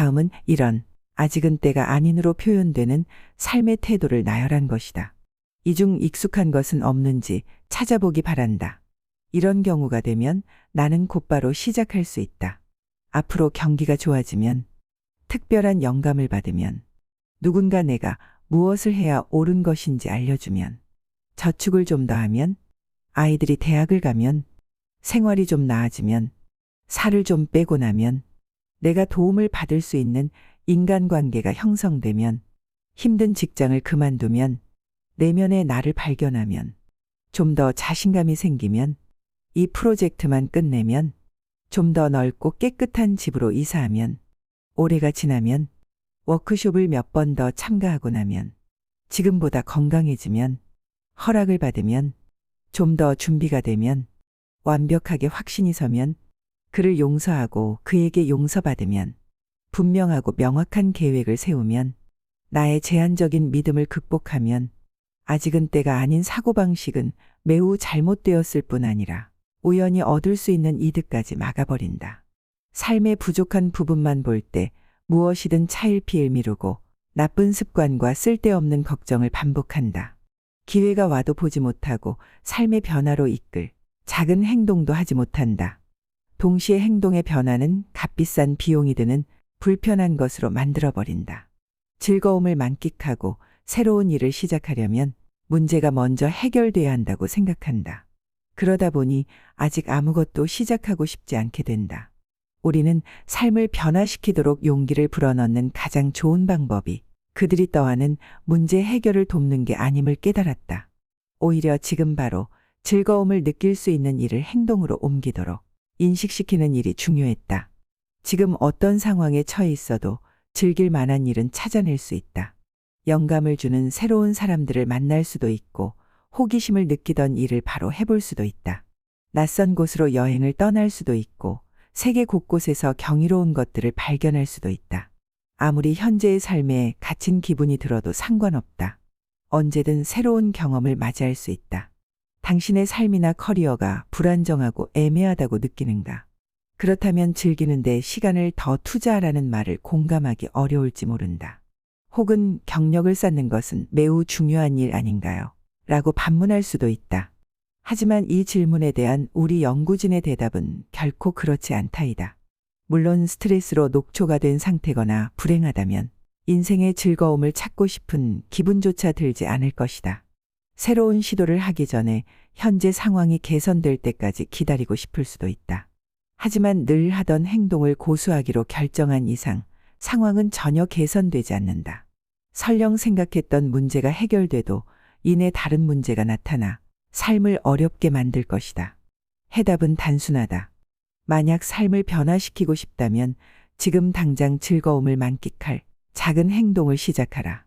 다음은 이런 아직은 때가 아닌으로 표현되는 삶의 태도를 나열한 것이다. 이 중 익숙한 것은 없는지 찾아보기 바란다. 이런 경우가 되면 나는 곧바로 시작할 수 있다. 앞으로 경기가 좋아지면 특별한 영감을 받으면 누군가 내가 무엇을 해야 옳은 것인지 알려주면 저축을 좀 더 하면 아이들이 대학을 가면 생활이 좀 나아지면 살을 좀 빼고 나면 내가 도움을 받을 수 있는 인간관계가 형성되면 힘든 직장을 그만두면 내면의 나를 발견하면 좀 더 자신감이 생기면 이 프로젝트만 끝내면 좀 더 넓고 깨끗한 집으로 이사하면 올해가 지나면 워크숍을 몇 번 더 참가하고 나면 지금보다 건강해지면 허락을 받으면 좀 더 준비가 되면 완벽하게 확신이 서면 그를 용서하고 그에게 용서받으면 분명하고 명확한 계획을 세우면 나의 제한적인 믿음을 극복하면 아직은 때가 아닌 사고방식은 매우 잘못되었을 뿐 아니라 우연히 얻을 수 있는 이득까지 막아버린다. 삶의 부족한 부분만 볼 때 무엇이든 차일피일 미루고 나쁜 습관과 쓸데없는 걱정을 반복한다. 기회가 와도 보지 못하고 삶의 변화로 이끌 작은 행동도 하지 못한다. 동시에 행동의 변화는 값비싼 비용이 드는 불편한 것으로 만들어버린다. 즐거움을 만끽하고 새로운 일을 시작하려면 문제가 먼저 해결돼야 한다고 생각한다. 그러다 보니 아직 아무것도 시작하고 싶지 않게 된다. 우리는 삶을 변화시키도록 용기를 불어넣는 가장 좋은 방법이 그들이 떠하는 문제 해결을 돕는 게 아님을 깨달았다. 오히려 지금 바로 즐거움을 느낄 수 있는 일을 행동으로 옮기도록 인식시키는 일이 중요했다. 지금 어떤 상황에 처해 있어도 즐길 만한 일은 찾아낼 수 있다. 영감을 주는 새로운 사람들을 만날 수도 있고 호기심을 느끼던 일을 바로 해볼 수도 있다. 낯선 곳으로 여행을 떠날 수도 있고 세계 곳곳에서 경이로운 것들을 발견할 수도 있다. 아무리 현재의 삶에 갇힌 기분이 들어도 상관없다. 언제든 새로운 경험을 맞이할 수 있다. 당신의 삶이나 커리어가 불안정하고 애매하다고 느끼는가? 그렇다면 즐기는데 시간을 더 투자하라는 말을 공감하기 어려울지 모른다. 혹은 경력을 쌓는 것은 매우 중요한 일 아닌가요? 라고 반문할 수도 있다. 하지만 이 질문에 대한 우리 연구진의 대답은 결코 그렇지 않다이다. 물론 스트레스로 녹초가 된 상태거나 불행하다면 인생의 즐거움을 찾고 싶은 기분조차 들지 않을 것이다. 새로운 시도를 하기 전에 현재 상황이 개선될 때까지 기다리고 싶을 수도 있다. 하지만 늘 하던 행동을 고수하기로 결정한 이상 상황은 전혀 개선되지 않는다. 설령 생각했던 문제가 해결돼도 이내 다른 문제가 나타나 삶을 어렵게 만들 것이다. 해답은 단순하다. 만약 삶을 변화시키고 싶다면 지금 당장 즐거움을 만끽할 작은 행동을 시작하라.